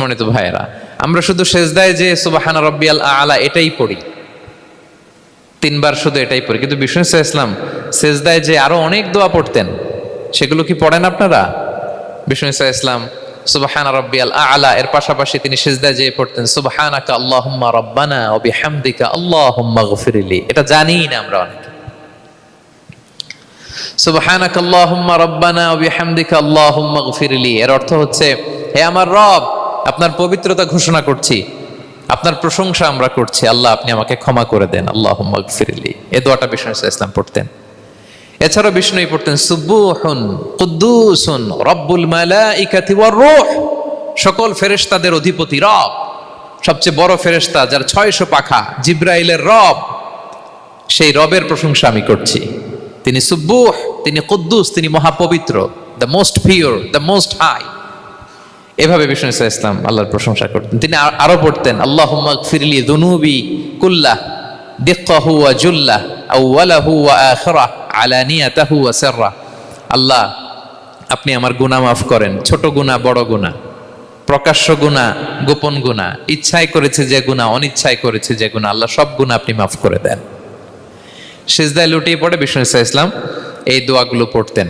সম্মানিত ভাইয়েরা, আমরা শুধু সেজদায় যে সুবাহানা রব্বিয়াল আলা এটাই পড়ি। তিনবার শুধু এটাই পড়ি। কিন্তু বিষ্ণু ইসা ইসলাম সেজদায় যে আরও অনেক দোয়া পড়তেন, সেগুলো কি পড়েন আপনারা? বিষ্ণু ইসলাম সুবাহানা রব্বিয়াল আলা এর পাশাপাশি তিনি সেজদায় যে পড়তেন, সুবাহানাকা রব্বানা ও বিহামদিকা আল্লাহুম্মা গফিরিলি এটা না আমরা অনেকে। সুবহানাক রব্বানা গফিরলি এর অর্থ হচ্ছে, হে আমার রব আপনার পবিত্রতা ঘোষণা করছি। আপনার প্রশংসা আমরা করছি। আল্লাহ, আপনি আমাকে ক্ষমা করে দেন। আল্লাহুম্মা গফিরলি এ দোয়াটা বিষ্ণু ইসা ইসলাম পড়তেন। এছাড়াও বিষ্ণুই পড়তেন সুব্বুহুন কুদ্দুসুন রব্বুল মালাইকাতি ওয়ার রূহ। সকল ফেরেশতাদের অধিপতি রব। সবচেয়ে বড় ফেরেশতা যার ছয়শো পাখা জিব্রাইলের রব, সেই রবের প্রশংসা আমি করছি। তিনি সুব্বুহ তিনি কুদ্দুস, তিনি মহাপবিত্র the most pure the most high এভাবে বিষ্ণু ইসা ইসলাম আল্লাহর প্রশংসা করতেন। তিনি আর- আরও পড়তেন আল্লাহ ফিরলি দুনুবি কুল্লাহ দিক্কাহু ওয়া জুল্লাহ আউওয়ালাহু ওয়া আখিরাহ আলানিয়াতাহু ওয়া সিররাহ আল্লাহ, আপনি আমার গুনাহ মাফ করেন, ছোট গুনাহ, বড় গুনাহ, প্রকাশ্য গুণা গোপন গুণা ইচ্ছায় করেছে যে গুণা অনিচ্ছায় করেছে যে গুণা আল্লাহ সব গুণা আপনি মাফ করে দেন। সেজদায় লুটিয়ে পড়ে বিষ্ণু ইসা ইসলাম এই দোয়াগুলো পড়তেন।